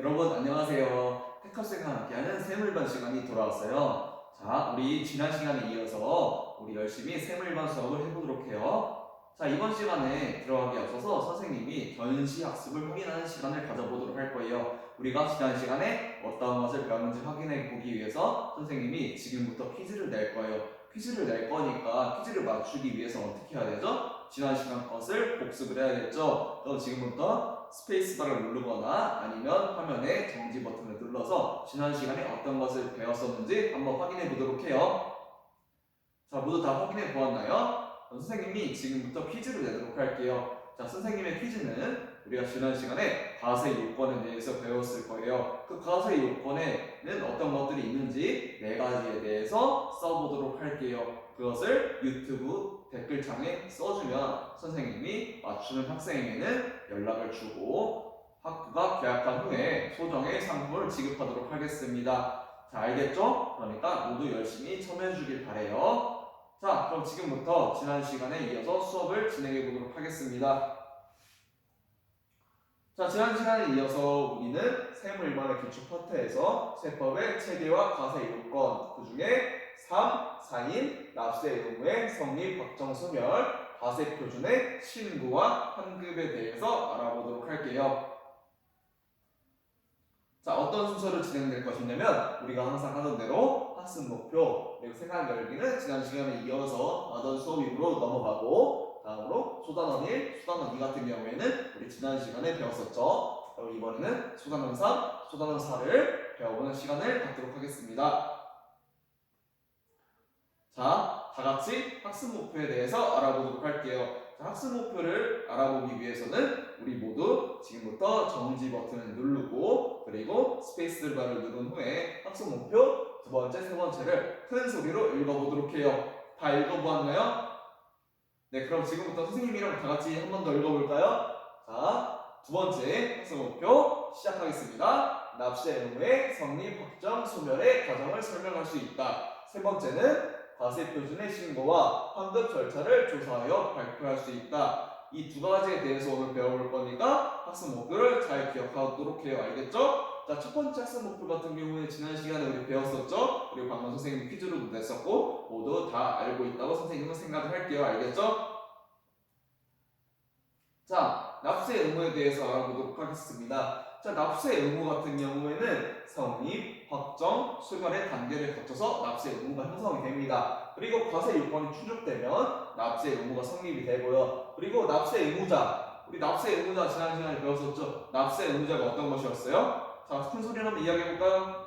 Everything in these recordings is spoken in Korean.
여러분 안녕하세요. 테커스가 함께하는 세물반 시간이 돌아왔어요. 자, 우리 지난 시간에 이어서 우리 열심히 세물반 수업을 해보도록 해요. 자, 이번 시간에 들어가기 앞서서 선생님이 전시 학습을 확인하는 시간을 가져보도록 할 거예요. 우리가 지난 시간에 어떤 것을 배웠는지 확인해 보기 위해서 선생님이 지금부터 퀴즈를 낼 거예요. 퀴즈를 낼 거니까 퀴즈를 맞추기 위해서 어떻게 해야 되죠? 지난 시간 것을 복습을 해야겠죠. 그럼 지금부터 스페이스바를 누르거나 아니면 화면에 정지 버튼을 눌러서 지난 시간에 어떤 것을 배웠었는지 한번 확인해 보도록 해요. 자, 모두 다 확인해 보았나요? 선생님이 지금부터 퀴즈를 내도록 할게요. 자, 선생님의 퀴즈는 우리가 지난 시간에 과세 요건에 대해서 배웠을 거예요. 그 과세 요건에는 어떤 것들이 있는지 네 가지에 대해서 써보도록 할게요. 그것을 유튜브 댓글창에 써주면 선생님이 맞추는 학생에게는 연락을 주고 학교가 계약한 후에 소정의 상품을 지급하도록 하겠습니다. 자, 알겠죠? 그러니까 모두 열심히 참여해 주길 바래요. 자, 그럼 지금부터 지난 시간에 이어서 수업을 진행해 보도록 하겠습니다. 자, 지난 시간에 이어서 우리는 세무일반의 기초 파트에서 세법의 체계와 과세 요건, 그 중에 3, 4인, 납세 의무의 성립, 확정, 소멸, 과세 표준의 신고와 환급에 대해서 알아보도록 할게요. 자, 어떤 순서로 진행될 것이냐면 우리가 항상 하던 대로 학습 목표 그리고 생각 열기는 지난 시간에 이어서 하던 수업으로 넘어가고 다음으로 소단원 1, 소단원 2 같은 경우에는 우리 지난 시간에 배웠었죠. 그럼 이번에는 소단원 3, 소단원 4를 배워보는 시간을 갖도록 하겠습니다. 자, 다 같이 학습 목표에 대해서 알아보도록 할게요. 자, 학습 목표를 알아보기 위해서는 우리 모두 지금부터 정지 버튼을 누르고 그리고 스페이스 바를 누른 후에 학습 목표 두 번째, 세 번째를 큰 소리로 읽어보도록 해요. 다 읽어보았나요? 네, 그럼 지금부터 선생님이랑 다 같이 한 번 더 읽어볼까요? 자, 두 번째 학습 목표 시작하겠습니다. 납세 의무의 성립, 확정, 소멸의 과정을 설명할 수 있다. 세 번째는 과세 표준의 신고와 환급 절차를 조사하여 발표할 수 있다. 이 두 가지에 대해서 오늘 배워볼 거니까 학습 목표를 잘 기억하도록 해요. 알겠죠? 자, 첫 번째 학습 목표 같은 경우에 지난 시간에 우리 배웠었죠? 그리고 방금 선생님이 퀴즈로도 냈었고 모두 다 알고 있다고 선생님은 생각을 할게요. 알겠죠? 자, 납세 의무에 대해서 알아보도록 하겠습니다. 자, 납세 의무 같은 경우에는 성립, 확정, 소멸의 단계를 거쳐서 납세 의무가 형성이 됩니다. 그리고 과세 요건이 충족되면 납세 의무가 성립이 되고요. 그리고 납세 의무자, 우리 납세 의무자 지난 시간에 배웠었죠? 납세 의무자가 어떤 것이었어요? 자, 큰 소리로 한번 이야기해볼까요?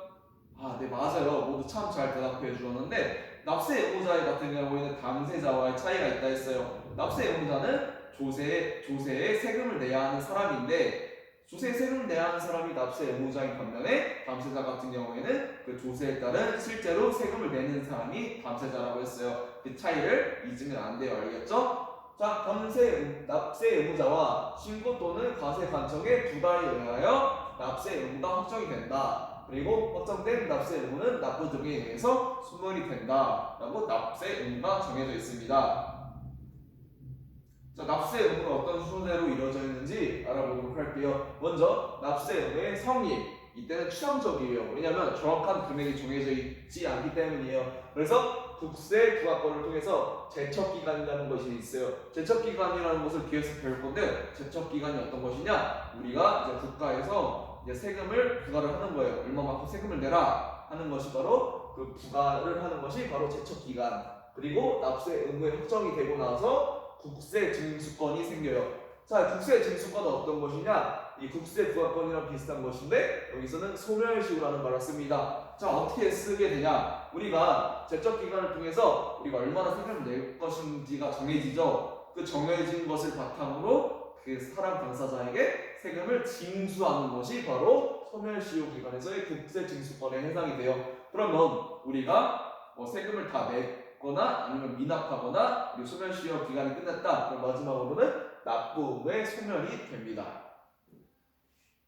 아, 네, 맞아요. 모두 참 잘 대답해 주었는데, 납세 의무자 같은 경우에는 당세자와의 차이가 있다 했어요. 납세 의무자는 조세, 조세에 세금을 내야 하는 사람인데, 조세 내야 하는 사람이 납세 의무자인 반면에 담세자 같은 경우에는 그 조세에 따른 실제로 세금을 내는 사람이 담세자라고 했어요. 그 차이를 잊으면 안 돼요. 알겠죠? 자, 담세 납세 의무자와 신고 또는 과세 관청의 두 달에 의하여 납세 의무가 확정이 된다. 그리고 확정된 납세 의무는 납부 등에 의해서 소멸이 된다라고 납세 의무가 정해져 있습니다. 자, 납세 의무가 어떤 순서대로 이루어져 있는지 알아보도록 할게요. 먼저 납세 의무의 성립. 이때는 추상적이에요. 왜냐하면 정확한 금액이 정해져 있지 않기 때문이에요. 그래서 국세 부과권을 통해서 제척기간이라는 것이 있어요. 제척기간이라는 것을 뒤에서 배울 건데 제척기간이 어떤 것이냐? 우리가 이제 국가에서 이제 세금을 부과를 하는 거예요. 얼마만큼 세금을 내라 하는 것이 바로 그 부과를 하는 것이 바로 제척기간. 그리고 납세 의무의 확정이 되고 나서 국세 징수권이 생겨요. 자, 국세 징수권은 어떤 것이냐? 이 국세 부과권이랑 비슷한 것인데 여기서는 소멸시효라는 말을 씁니다. 자, 어떻게 쓰게 되냐? 우리가 제적 기간을 통해서 우리가 얼마나 세금을 낼 것인지가 정해지죠. 그 정해진 것을 바탕으로 그 사람 당사자에게 세금을 징수하는 것이 바로 소멸시효 기간에서의 국세 징수권에 해당이 돼요. 그러면 우리가 뭐 세금을 다냈 거나 아니면 미납하거나 그리고 소멸 시효 기간이 끝났다. 그럼 마지막으로는 납부의 소멸이 됩니다.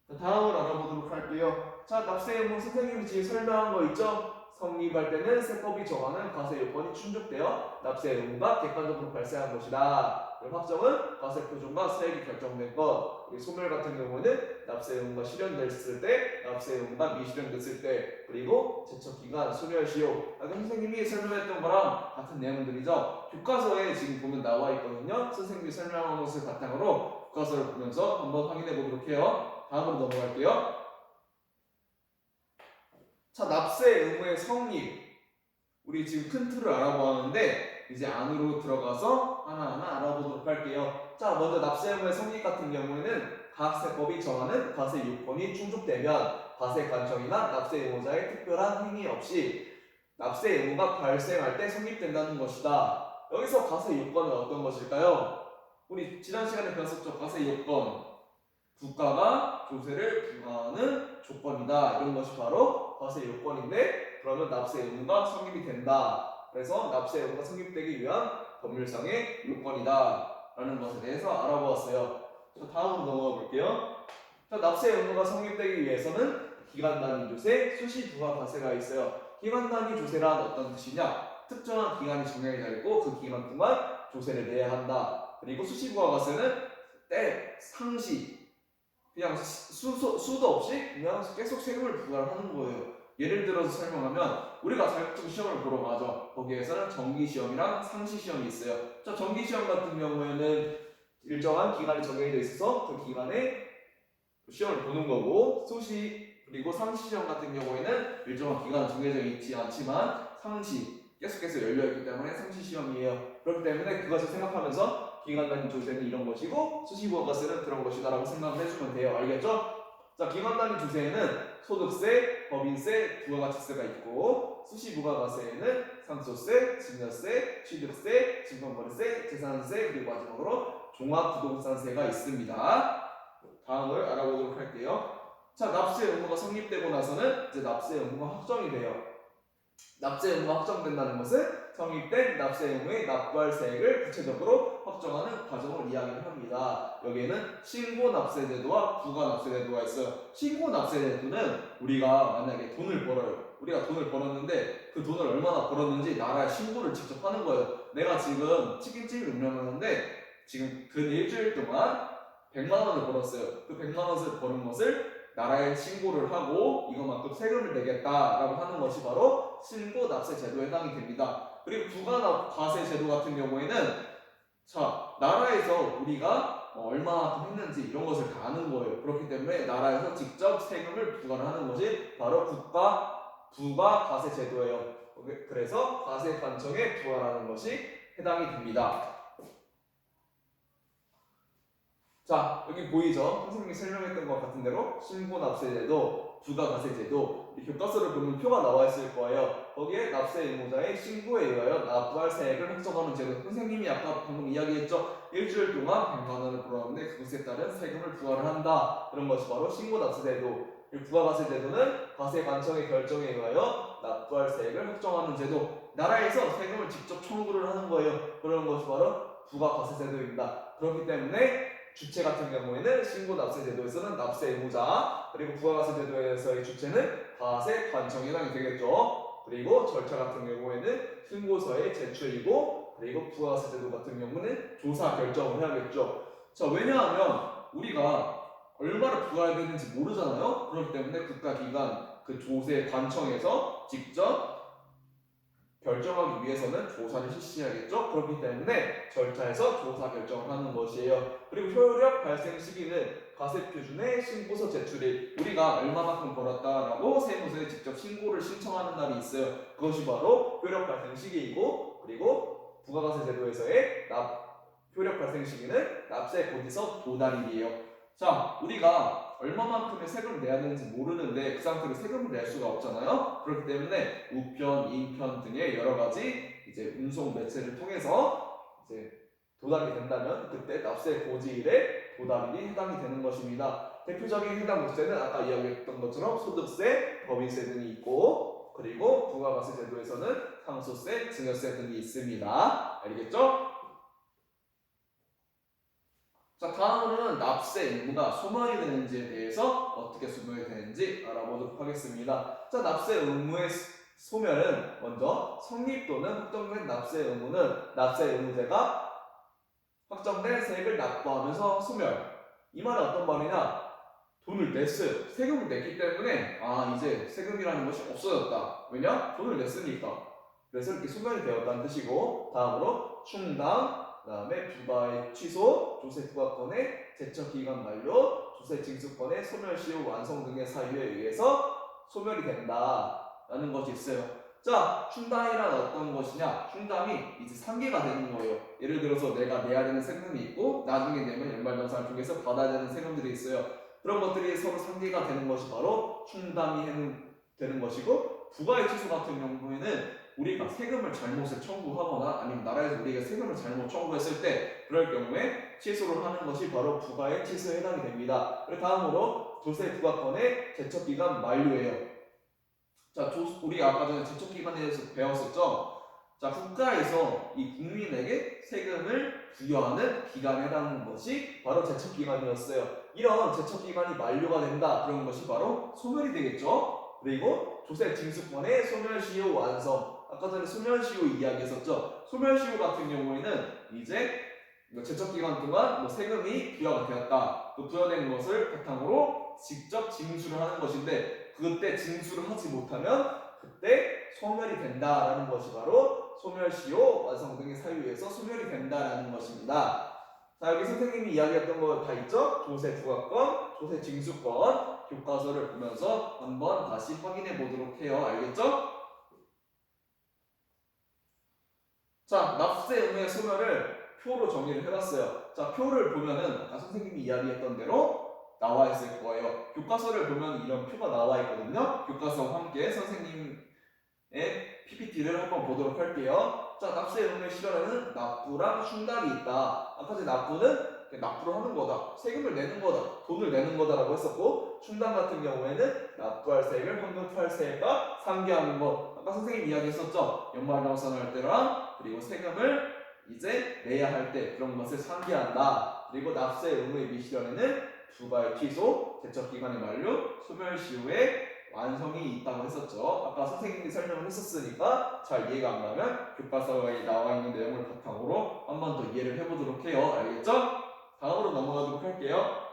자, 다음을 알아보도록 할게요. 자, 납세 의무 선생님이 지금 설명한 거 있죠? 성립할 때는 세법이 정하는 과세 요건이 충족되어 납세 의무가 객관적으로 발생한 것이다. 이 확정은 과세 표준과 세액이 결정된 것. 우리 소멸 같은 경우는 납세 의무가 실현됐을 때, 납세 의무가 미실현됐을 때, 그리고 제척 기간, 소멸 시효. 아까 선생님이 설명했던 거랑 같은 내용들이죠. 교과서에 지금 보면 나와 있거든요. 선생님이 설명한 것을 바탕으로 교과서를 보면서 한번 확인해 보도록 해요. 다음으로 넘어갈게요. 자, 납세 의무의 성립. 우리 지금 큰 틀을 알아보았는데 이제 안으로 들어가서 하나하나 알아보도록 할게요. 자, 먼저 납세 의무의 성립 같은 경우에는 각 세법이 정하는 과세 요건이 충족되면 과세 관청이나 납세 의무자의 특별한 행위 없이 납세 의무가 발생할 때 성립된다는 것이다. 여기서 과세 요건은 어떤 것일까요? 우리 지난 시간에 배웠었죠. 과세 요건. 국가가 조세를 부과하는 조건이다. 이런 것이 바로 과세 요건인데 그러면 납세 의무가 성립이 된다. 그래서 납세 의무가 성립되기 위한 법률상의 요건이다. 라는 것에 대해서 알아보았어요. 자, 다음으로 넘어가 볼게요. 자, 납세 의무가 성립되기 위해서는 기간 단위 조세, 수시 부과 과세가 있어요. 기간 단위 조세란 어떤 뜻이냐? 특정한 기간이 정해져 있고 그 기간 동안 조세를 내야 한다. 그리고 수시 부과 과세는 때, 상시, 그냥 수도, 수도 없이 그냥 계속 세금을 부과하는 거예요. 예를 들어서 설명하면 우리가 자격증 시험을 보러 가죠. 거기에서는 정기 시험이랑 상시 시험이 있어요. 자, 정기 시험 같은 경우에는 일정한 기간이 정해져 있어서 그 기간에 시험을 보는 거고 수시 그리고 상시 시험 같은 경우에는 일정한 기간 정해져 있지 않지만 상시 계속해서 열려 있기 때문에 상시 시험이에요. 그렇기 때문에 그것을 생각하면서 기간 단 위 조세는 이런 것이고 수시 부가세는 그런 것이다라고 생각을 해주면 돼요. 알겠죠? 자, 기간 단위 조세에는 소득세, 법인세, 부가가치세가 있고 수시 부가가세에는 상속세, 증여세, 취득세, 증권거래세, 재산세 그리고 마지막으로 종합부동산세가 있습니다. 다음을 알아보도록 할게요. 자, 납세 의무가 성립되고 나서는 이제 납세 의무가 확정이 돼요. 납세 의무가 확정된다는 것은 성립된 납세 의무의 납부할 세액을 구체적으로 확정하는 과정을 이야기를 합니다. 여기에는 신고 납세 제도와 부가 납세 제도가 있어요. 신고 납세 제도는 우리가 만약에 돈을 벌어요. 우리가 돈을 벌었는데 그 돈을 얼마나 벌었는지 나라에 신고를 직접 하는 거예요. 내가 지금 치킨집을 운영하는데 지금 근 일주일 동안 100만 원을 벌었어요. 그 100만 원을 버는 것을 나라에 신고를 하고 이것만큼 세금을 내겠다라고 하는 것이 바로 신고 납세 제도에 해당이 됩니다. 그리고 부가납 과세 제도 같은 경우에는 자 나라에서 우리가 어, 얼마만큼 했는지 이런 것을 다 아는 거예요. 그렇기 때문에 나라에서 직접 세금을 부과를 하는 것이 바로 국가 부가 과세 제도예요. 그래서 과세 관청에 부과하는 것이 해당이 됩니다. 자 여기 보이죠? 선생님이 설명했던 것 같은 대로 신고납세제도, 부가가세제도 이 교과서를 보면 표가 나와 있을 거예요. 거기에 납세 의무자의 신고에 의하여 납부할 세액을 확정하는 제도. 선생님이 아까 방금 이야기했죠. 일주일 동안 100만 원을 벌었는데 그것에 따른 세금을 부과를 한다. 그런 것이 바로 신고 납세 제도. 이 부가가세제도는 과세관청의 결정에 의하여 납부할 세액을 확정하는 제도. 나라에서 세금을 직접 청구를 하는 거예요. 그런 것이 바로 부가가세제도입니다. 그렇기 때문에 주체 같은 경우에는 신고 납세 제도에서는 납세 의무자 그리고 부가가세 제도에서의 주체는 과세 관청에 해당이 되겠죠. 그리고 절차 같은 경우에는 신고서의 제출이고 그리고 부가가세 제도 같은 경우는 조사 결정을 해야겠죠. 자 왜냐하면 우리가 얼마를 부과해야 되는지 모르잖아요. 그렇기 때문에 국가기관 그 조세 관청에서 직접 결정하기 위해서는 조사를 실시해야겠죠. 그렇기 때문에 절차에서 조사 결정을 하는 것이에요. 그리고 효력 발생 시기는 과세 표준의 신고서 제출일 우리가 얼마만큼 벌었다라고 세무서에 직접 신고를 신청하는 날이 있어요. 그것이 바로 효력 발생 시기이고 그리고 부가가세 제도에서의 납 효력 발생 시기는 납세 고지서 도달일이에요. 자, 우리가 얼마만큼의 세금을 내야 되는지 모르는데 그 상태로 세금을 낼 수가 없잖아요. 그렇기 때문에 우편, 인편 등의 여러 가지 이제 운송 매체를 통해서 이제 도달이 된다면 그때 납세 고지일에 도달일이 해당이 되는 것입니다. 대표적인 해당 국세는 아까 이야기했던 것처럼 소득세, 법인세 등이 있고 그리고 부가가세 제도에서는 상속세, 증여세 등이 있습니다. 알겠죠? 자 다음으로는 납세 의무가 소멸이 되는지에 대해서 어떻게 소멸이 되는지 알아보도록 하겠습니다. 자 납세 의무의 소멸은 먼저 성립 또는 확정된 납세 의무는 납세 의무자가 확정된 세액을 납부하면서 소멸. 이 말은 어떤 말이냐? 돈을 냈어요. 세금을 냈기 때문에 아 이제 세금이라는 것이 없어졌다. 왜냐? 돈을 냈으니까. 그래서 이렇게 소멸이 되었다는 뜻이고 다음으로 충당, 그 다음에 부과의 취소, 조세 부과권의 제척 기간 만료, 조세 징수권의 소멸 시효 완성 등의 사유에 의해서 소멸이 된다라는 것이 있어요. 자, 충당이란 어떤 것이냐? 충당이 이제 상계가 되는 거예요. 예를 들어서 내가 내야 되는 세금이 있고 나중에 내면 연말정산을 통해서 받아야 되는 세금들이 있어요. 그런 것들이 서로 상계가 되는 것이 바로 충당이 되는- 것이고 부과의 취소 같은 경우에는 우리가 세금을 잘못을 청구하거나 아니면 나라에서 우리가 세금을 잘못 청구했을 때 그럴 경우에 취소를 하는 것이 바로 부과의 취소에 해당이 됩니다. 그리고 다음으로 조세 부과권의 제척 기간 만료예요. 자, 조, 우리 아까 전에 제척 기간에 대해서 배웠었죠. 자, 국가에서 이 국민에게 세금을 부여하는 기간에 해당하는 것이 바로 제척 기간이었어요. 이런 제척 기간이 만료가 된다 그런 것이 바로 소멸이 되겠죠. 그리고 조세 징수권의 소멸시효 완성. 아까 전에 소멸시효 이야기했었죠. 소멸시효 같은 경우에는 이제 제척 기간 동안 뭐 세금이 부여가 되었다. 그 부여된 것을 바탕으로 직접 징수를 하는 것인데 그때 징수를 하지 못하면 그때 소멸이 된다라는 것이 바로 소멸시효 완성 등의 사유에서 소멸이 된다라는 것입니다. 자 여기 선생님이 이야기했던 거 다 있죠? 조세 부과권, 조세 징수권 교과서를 보면서 한번 다시 확인해 보도록 해요. 알겠죠? 자 납세 의무의 소멸을 표로 정리를 해봤어요. 자 표를 보면은 아까 선생님이 이야기했던 대로 나와 있을 거예요. 교과서를 보면 이런 표가 나와 있거든요. 교과서와 함께 선생님의 PPT를 한번 보도록 할게요. 자, 납세 의무의 실현에는 납부랑 충당이 있다. 아까 전에 납부는 납부를 하는 거다. 세금을 내는 거다. 돈을 내는 거다라고 했었고, 충당 같은 경우에는 납부할 세액을 환급할 세액과 상계하는 것. 아까 선생님 이야기했었죠. 연말정산을 할 때랑 그리고 세금을 이제 내야 할 때 그런 것을 상계한다. 그리고 납세 의무의 미실현에는 부과의 취소, 제척 기간의 만료, 소멸시효의 완성이 있다고 했었죠. 아까 선생님이 설명을 했었으니까 잘 이해가 안 가면 교과서에 나와 있는 내용을 바탕으로 한 번 더 이해를 해보도록 해요. 알겠죠? 다음으로 넘어가도록 할게요.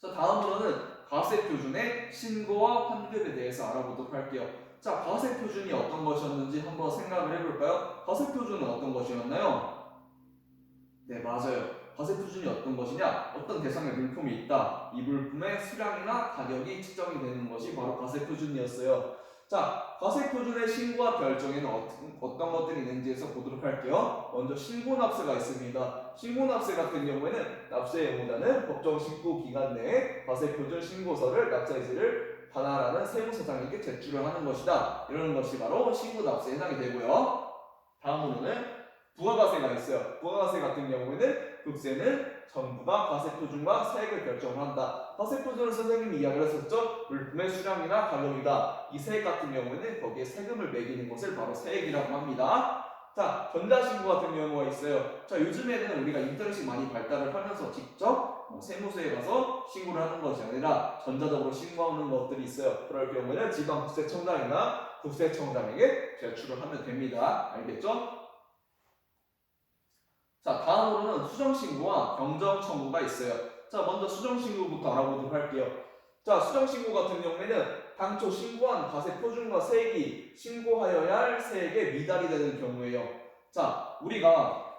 자, 다음으로는 과세 표준의 신고와 환급에 대해서 알아보도록 할게요. 자, 과세 표준이 어떤 것이었는지 한번 생각을 해볼까요? 과세 표준은 어떤 것이었나요? 네, 맞아요. 과세 표준이 어떤 것이냐? 어떤 대상의 물품이 있다. 이 물품의 수량이나 가격이 측정이 되는 것이 바로 과세 표준이었어요. 자, 과세 표준의 신고와 결정에는 어떤, 어떤 것들이 있는지에서 보도록 할게요. 먼저 신고 납세가 있습니다. 신고 납세 같은 경우에는 납세 의무자는 법정 신고 기간 내에 과세 표준 신고서를 납세지를 반환하는 세무서장에게 제출을 하는 것이다. 이런 것이 바로 신고납세에 해당이 되고요. 다음으로는 부가과세가 있어요. 부가과세 같은 경우에는 국세는 정부가 과세 표준과 세액을 결정한다. 과세 표준은 선생님이 이야기를 했었죠. 물품의 수량이나 가격이다. 이 세액 같은 경우에는 거기에 세금을 매기는 것을 바로 세액이라고 합니다. 자, 전자신고 같은 경우가 있어요. 자, 요즘에는 우리가 인터넷이 많이 발달을 하면서 직접 뭐 세무서에 가서 신고를 하는 것이 아니라 전자적으로 신고하는 것들이 있어요. 그럴 경우에는 지방국세청장이나 국세청장에게 제출을 하면 됩니다. 알겠죠? 자, 다음으로는 수정신고와 경정청구가 있어요. 자, 먼저 수정신고부터 알아보도록 할게요. 자, 수정신고 같은 경우에는 당초 신고한 과세 표준과 세액이 신고하여야 할 세액에 미달이 되는 경우에요. 자, 우리가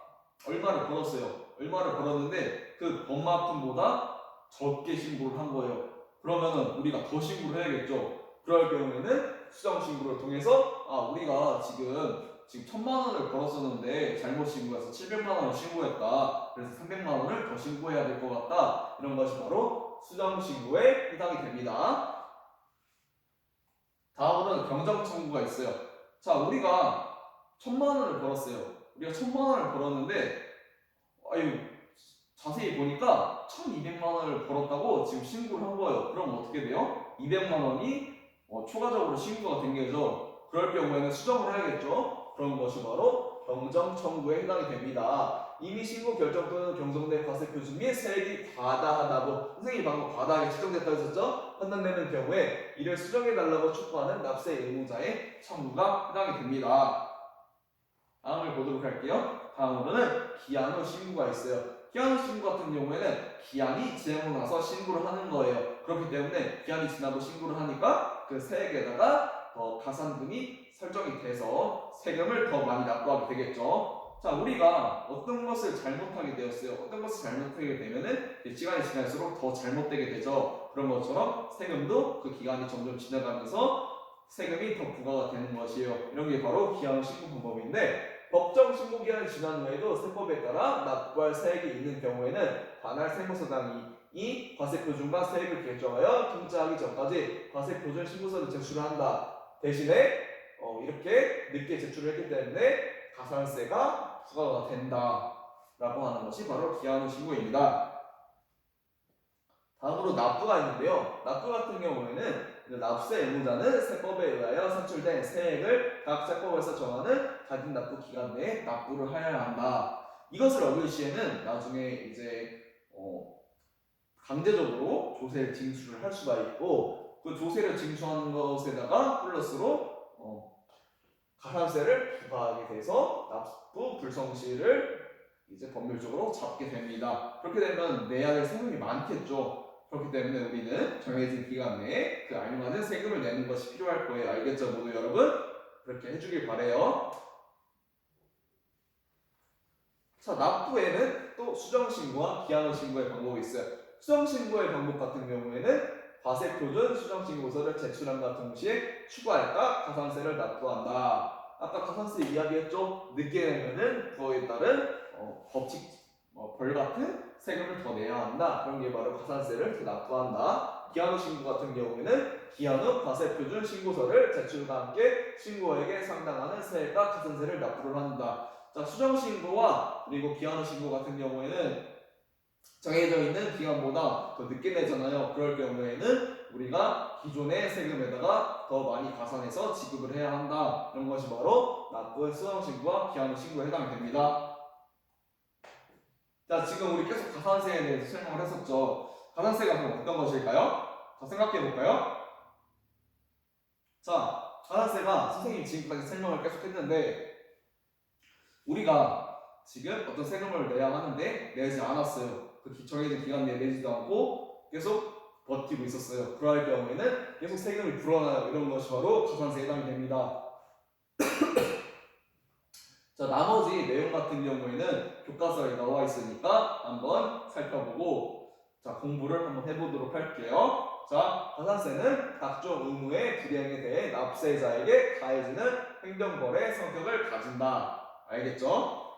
얼마를 벌었어요. 얼마를 벌었는데 그 법만큼보다 적게 신고를 한 거예요. 그러면은 우리가 더 신고를 해야겠죠. 그럴 경우에는 수정 신고를 통해서 아, 우리가 지금 지금 천만 원을 벌었었는데 잘못 신고해서 700만 원을 신고했다. 그래서 300만 원을 더 신고해야 될 것 같다. 이런 것이 바로 수정 신고에 해당이 됩니다. 다음으로는 경정 청구가 있어요. 자, 우리가 천만 원을 벌었어요. 우리가 천만 원을 벌었는데 아유 자세히 보니까 1200만 원을 벌었다고 지금 신고를 한 거예요. 그럼 어떻게 돼요? 200만 원이 어, 추가적으로 신고가 된 거죠. 그럴 경우에는 수정을 해야겠죠. 그런 것이 바로 경정 청구에 해당이 됩니다. 이미 신고 결정 또는 경정된 과세 표준 및 세액이 과다하다고 선생님이 방금 과다하게 측정됐다고 했었죠? 판단되는 경우에 이를 수정해달라고 촉구하는 납세 의무자의 청구가 해당이 됩니다. 다음을 보도록 할게요. 다음으로는 기한 후 신고가 있어요. 후 신고 같은 경우에는 기한이 지나고 나서 신고를 하는 거예요. 그렇기 때문에 기한이 지나고 신고를 하니까 그 세액에다가 더 가산금이 설정이 돼서 세금을 더 많이 납부하게 되겠죠. 자, 우리가 어떤 것을 잘못하게 되었어요. 어떤 것을 잘못하게 되면은 시간이 지날수록 더 잘못되게 되죠. 그런 것처럼 세금도 그 기간이 점점 지나가면서 세금이 더 부과가 되는 것이에요. 이런 게 바로 기한 신고 방법인데 법정 신고 기한이 지난 후에도 세법에 따라 납부할 세액이 있는 경우에는 관할 세무서장이 이 과세 표준과 세액을 결정하여 통지하기 전까지 과세 표준 신고서를 제출한다. 대신에 어, 이렇게 늦게 제출을 했기 때문에 가산세가 부과가 된다라고 하는 것이 바로 기한 후 신고입니다. 다음으로 납부가 있는데요. 납부 같은 경우에는 그 납세 의무자는 세법에 의하여 산출된 세액을 각 세법에서 정하는 자진 납부 기간 내에 납부를 하여야 한다. 이것을 어길 시에는 나중에 이제 어, 강제적으로 조세를 징수를 할 수가 있고 그 조세를 징수하는 것에다가 플러스로 어, 가산세를 부과하게 돼서 납부 불성실을 이제 법률적으로 잡게 됩니다. 그렇게 되면 내야 될 세금이 많겠죠. 그렇기 때문에 우리는 정해진 기간 내에 그 알맞은 세금을 내는 것이 필요할 거예요. 알겠죠, 모두 여러분? 그렇게 해주길 바래요. 자, 납부에는 또 수정 신고와 기한 후 신고의 방법이 있어요. 수정 신고의 방법 같은 경우에는 과세 표준 수정 신고서를 제출함과 동시에 추가할까 가산세를 납부한다. 아까 가산세 이야기했죠. 늦게 내면은 그거에 따른 어, 법칙 어, 벌 같은 세금을 더 내야 한다. 그런 게 바로 가산세를 더 납부한다. 기한 후 신고 같은 경우에는 기한 후 과세 표준 신고서를 제출과 함께 신고액에 상당하는 세액과 가산세를 납부를 한다. 자, 수정 신고와 그리고 기한 후 신고 같은 경우에는 정해져 있는 기간보다 더 늦게 내잖아요. 그럴 경우에는 우리가 기존의 세금에다가 더 많이 가산해서 지급을 해야 한다. 이런 것이 바로 납부의 수정 신고와 기한 후 신고에 해당이 됩니다. 자, 지금 우리 계속 가산세에 대해서 설명을 했었죠. 가산세가 그럼 어떤 것일까요? 자, 생각해 볼까요? 자, 가산세가 선생님이 지금까지 설명을 계속 했는데 우리가 지금 어떤 세금을 내야 하는데 내지 않았어요. 그 기- 정해진 기간 내에 내지도 않고 계속 버티고 있었어요. 그럴 경우에는 계속 세금이 불어나요. 이런 것이 바로 가산세에 해당이 됩니다. 자, 나머지 내용 같은 경우에는 교과서에 나와 있으니까 한번 살펴보고 자, 공부를 한번 해보도록 할게요. 자, 가산세는 각종 의무의 불이행에 대해 납세자에게 가해지는 행정벌의 성격을 가진다. 알겠죠?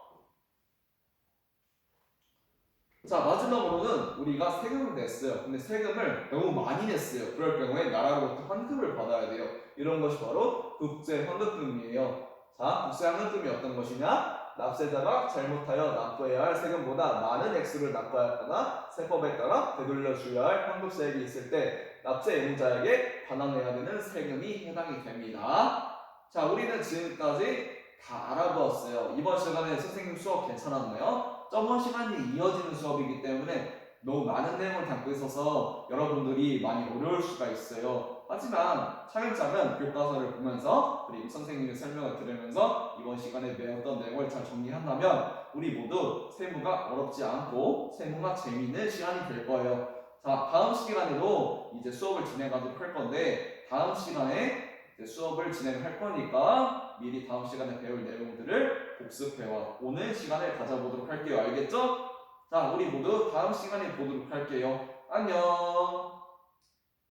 자, 마지막으로는 우리가 세금을 냈어요. 근데 세금을 너무 많이 냈어요. 그럴 경우에 나라로부터 환급을 받아야 돼요. 이런 것이 바로 국제 환급금이에요. 자, 국제 환급금이 어떤 것이냐? 납세자가 잘못하여 납부해야 할 세금보다 많은 액수를 납부하거나 세법에 따라 되돌려 줘야 할 환급세액이 있을 때 납세 의무자에게 반환해야 되는 세금이 해당이 됩니다. 자, 우리는 지금까지 다 알아보았어요. 이번 시간에 선생님 수업 괜찮았나요? 저번 시간이 이어지는 수업이기 때문에 너무 많은 내용을 담고 있어서 여러분들이 많이 어려울 수가 있어요. 하지만 차근차근 교과서를 보면서 그리고 선생님의 설명을 들으면서 이번 시간에 배웠던 내용을 잘 정리한다면 우리 모두 세무가 어렵지 않고 세무가 재미있는 시간이 될 거예요. 자, 다음 시간에도 이제 수업을 진행하도록 할 건데 다음 시간에 수업을 진행할 거니까 미리 다음 시간에 배울 내용들을 복습해와 오는 시간을 가져보도록 할게요. 알겠죠? 자, 우리 모두 다음 시간에 보도록 할게요. 안녕.